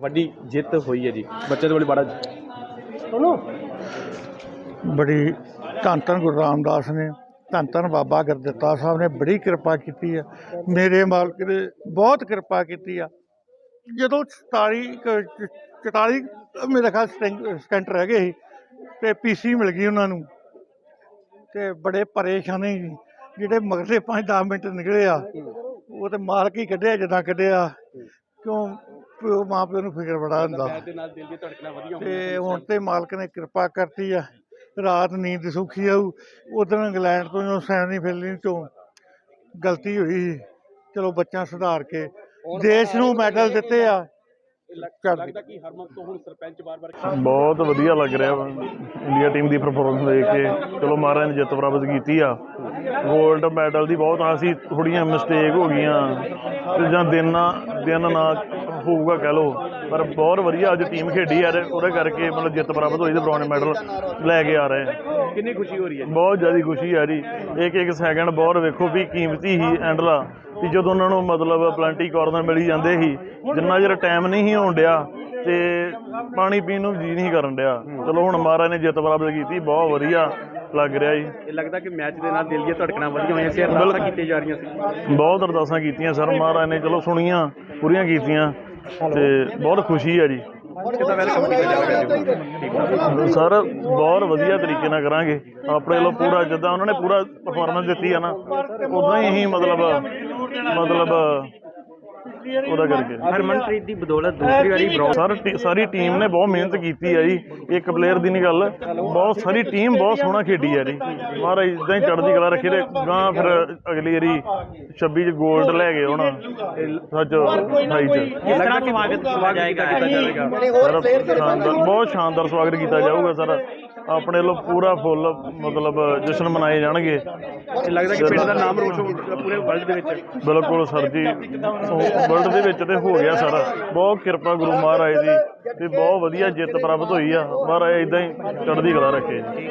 ਵੱਡੀ ਜਿੱਤ ਹੋਈ ਹੈ ਜੀ। ਬੱਚੇ ਦੇ ਬੜੀ ਬੜਾ ਬੜੀ ਧੰਨ ਧੰਨ ਗੁਰੂ ਰਾਮਦਾਸ ਨੇ, ਧੰਨ ਧੰਨ ਬਾਬਾ ਗੁਰਦਿੱਤਾ ਸਾਹਿਬ ਨੇ ਬੜੀ ਕਿਰਪਾ ਕੀਤੀ ਆ ਮੇਰੇ ਮਾਲਕ ਨੇ ਬਹੁਤ ਕਿਰਪਾ ਕੀਤੀ ਆ। ਜਦੋਂ 47 ਕੁ 44 ਮੇਰੇ ਖਿਆਲ ਸਟੈਂ- ਸਟੈਂਟ ਰਹਿ ਗਏ ਸੀ ਤੇ ਪੀਸੀ ਮਿਲ ਗਈ ਉਹਨਾਂ ਨੂੰ। ਤੇ ਬੜੇ ਪਰੇਸ਼ਾਨੀ ਸੀ। ਜਿਹੜੇ ਮਗਰਲੇ 5-10 ਮਿੰਟ ਨਿਕਲੇ ਆ, ਉਹ ਤੇ ਮਾਲਕ ਹੀ ਕੱਢਿਆ, ਜਿੱਦਾਂ ਕੱਢਿਆ। ਕਿਉਂ? ਪਿਓ ਮਾਂ ਪਿਓ ਨੂੰ ਫਿਕਰ ਬੜਾ ਹੁੰਦਾ। ਮੈਚ ਦੇ ਨਾਲ ਦਿਲ ਦੀ ਧੜਕਣਾਂ ਵਧੀਆ ਤੇ ਹੁਣ ਤੇ ਮਾਲਕ ਨੇ ਕਿਰਪਾ ਕਰਤੀ ਆ। ਰਾਤ ਨੀਂਦ ਸੁਖੀ ਆਊ। ਉਦੋਂ ਇੰਗਲੈਂਡ ਤੋਂ ਜਦੋਂ ਸੈਮੀ ਫਾਈਨਲ ਤੋਂ ਗਲਤੀ ਹੋਈ ਸੀ। ਚਲੋ ਬੱਚਾ ਸੁਧਾਰ ਕੇ ਦੇਸ਼ ਨੂੰ ਮੈਡਲ ਦਿੱਤੇ ਆ। ਲੱਗਦਾ ਕਿ ਹਰਮਨ ਤੋਂ ਹੁਣ ਸਰਪੰਚ ਬਾਰ-ਬਾਰ ਬਹੁਤ ਵਧੀਆ ਲੱਗ ਰਿਹਾ। ਇੰਡੀਆ ਟੀਮ ਦੀ ਪਰਫਾਰਮੈਂਸ ਦੇਖ ਕੇ। ਚਲੋ ਮਹਾਰਾਜ ਨੇ ਜਿੱਤ ਪ੍ਰਾਪਤ ਕੀਤੀ ਆ। 골ਡ ਮੈਡਲ ਦੀ ਬਹੁਤ ਆਸ ਥੋੜੀਆਂ ਮਿਸਟੇਕ ਹੋ ਗਈਆਂ। ਤੇ ਜਾਂ ਦਿਨ ਨਾ ਦਿਨ ਨਾ ਹੋਊਗਾ ਕਹਿ ਲੋ ਪਰ ਬਹੁਤ ਵਧੀਆ ਅੱਜ ਟੀਮ ਖੇਡੀ ਯਾਰ ਉਹਦੇ ਕਰਕੇ ਮਤਲਬ ਜਿੱਤ ਪ੍ਰਾਪਤ ਹੋਈ ਤੇ ਬ੍ਰੌਂਜ਼ ਮੈਡਲ ਲੈ ਕੇ ਆ ਰਹੇ ਕਿੰਨੀ ਖੁਸ਼ੀ ਹੋ ਰਹੀ ਹੈ? ਬਹੁਤ ਜ਼ਿਆਦਾ ਖੁਸ਼ੀ ਆ ਰਹੀ ਇੱਕ ਇੱਕ ਸੈਕਿੰਡ ਬਹੁਤ ਵੇਖੋ ਵੀ ਕੀਮਤੀ ਹੀ ਐਂਡਲਾ ਵੀ ਜਦੋਂ ਉਹਨਾਂ ਨੂੰ ਮਤਲਬ ਪਲੰਟੀ ਕਾਰਨਰ ਮਿਲੀ ਜਾਂਦੇ ਸੀ ਜਿੰਨਾ ਚਿਰ ਟਾਈਮ ਨਹੀਂ ਸੀ ਹੋਣ ਡਿਆ ਤੇ ਪਾਣੀ ਪੀਣ ਨੂੰ ਜੀ ਨਹੀਂ ਕਰਨ ਡਿਆ। ਚਲੋ ਹੁਣ ਮਹਾਰਾਜ ਨੇ ਜਿੱਤ ਪ੍ਰਾਪਤ ਕੀਤੀ ਬਹੁਤ ਵਧੀਆ। ਲੱਗ ਰਿਹਾ ਜੀ। ਇਹ ਲੱਗਦਾ ਕਿ ਮੈਚ ਦੇ ਨਾਲ ਦਿਲ ਦੀਆਂ ਧੜਕਣਾਂ ਵਧੀਆ ਹੋਈਆਂ ਸੀ ਅਰਦਾਸਾਂ ਕੀਤੀਆਂ ਜਾ ਰਹੀਆਂ ਸੀ। ਬਹੁਤ ਅਰਦਾਸਾਂ ਕੀਤੀਆਂ ਸਰ ਮਹਾਰਾਜ ਨੇ ਚਲੋ ਸੁਣੀਆਂ ਪੂਰੀਆਂ ਕੀਤੀਆਂ ਤੇ ਬਹੁਤ ਖੁਸ਼ੀ ਹੈ ਜੀ। ਸਰ ਬਹੁਤ ਵਧੀਆ ਤਰੀਕੇ ਨਾਲ ਕਰਾਂਗੇ। ਆਪਣੇ ਵੱਲੋਂ ਪੂਰਾ ਜਿੱਦਾਂ ਉਹਨਾਂ ਨੇ ਪੂਰਾ ਪਰਫਾਰਮੈਂਸ ਦਿੱਤੀ ਆ ਨਾ ਉਦਾਂ ਹੀ ਮਤਲਬ ਮਤਲਬ ਉਹਦਾ ਕਰਕੇ। ਹਰਮਨਪ੍ਰੀਤ ਦੀ ਬਦੌਲਤ ਦੂਸਰੀ ਵਾਰੀ ਸਰ ਟੀ- ਸਾਰੀ ਟੀਮ ਨੇ ਬਹੁਤ ਮਿਹਨਤ ਕੀਤੀ ਹੈ ਜੀ। ਇੱਕ ਪਲੇਅਰ ਦੀ ਨਹੀਂ ਗੱਲ। ਬਹੁਤ ਸਾਰੀ ਟੀਮ ਬਹੁਤ ਸੋਹਣਾ ਖੇਡੀ ਹੈ ਜੀ। ਮਹਾਰਾਜ ਇਦਾਂ ਹੀ ਚੜ੍ਹਦੀ ਕਲਾ ਰੱਖੀ ਤੇ ਗਾਂ ਫਿਰ ਅਗਲੀ ਵਾਰੀ 26 ਚ 골ਡ ਲੈ ਗਏ ਹੁਣ। ਸੱਚ 28 ਚ। ਕਿਸ ਤਰ੍ਹਾਂ ਸਵਾਗਤ ਸਵਾਗਤ ਕੀਤਾ ਸਰ ਸ਼ਾਨਦਾਰ ਬਹੁਤ ਸ਼ਾਨਦਾਰ ਸਵਾਗਤ ਕੀਤਾ ਜਾਊਗਾ ਸਰ। ਆਪਣੇ ਵੱਲੋਂ ਪੂਰਾ ਫੁੱਲ ਮਤਲਬ ਜਸ਼ਨ ਮਨਾਏ ਜਾਣਗੇ। ਲੱਗਦਾ ਕਿ ਪਿੰਡ ਦਾ ਨਾਮ ਰੋਸ਼ਨ ਹੋਊਗਾ ਪੂਰੇ ਵਰਲਡ ਦੇ ਵਿੱਚ। ਬਿਲਕੁਲ ਸਰ ਜੀ ਵਰਲਡ ਦੇ ਵਿੱਚ ਤੇ ਹੋ ਗਿਆ ਸਰ। ਬਹੁਤ ਕਿਰਪਾ ਗੁਰੂ ਮਹਾਰਾਜ ਦੀ ਤੇ ਬਹੁਤ ਵਧੀਆ ਜਿੱਤ ਪ੍ਰਾਪਤ ਹੋਈ ਆ। ਮਹਾਰਾਜ ਇਦਾਂ ਹੀ ਚੜ੍ਹਦੀ ਕਲਾ ਰੱਖੇ। ਜੀ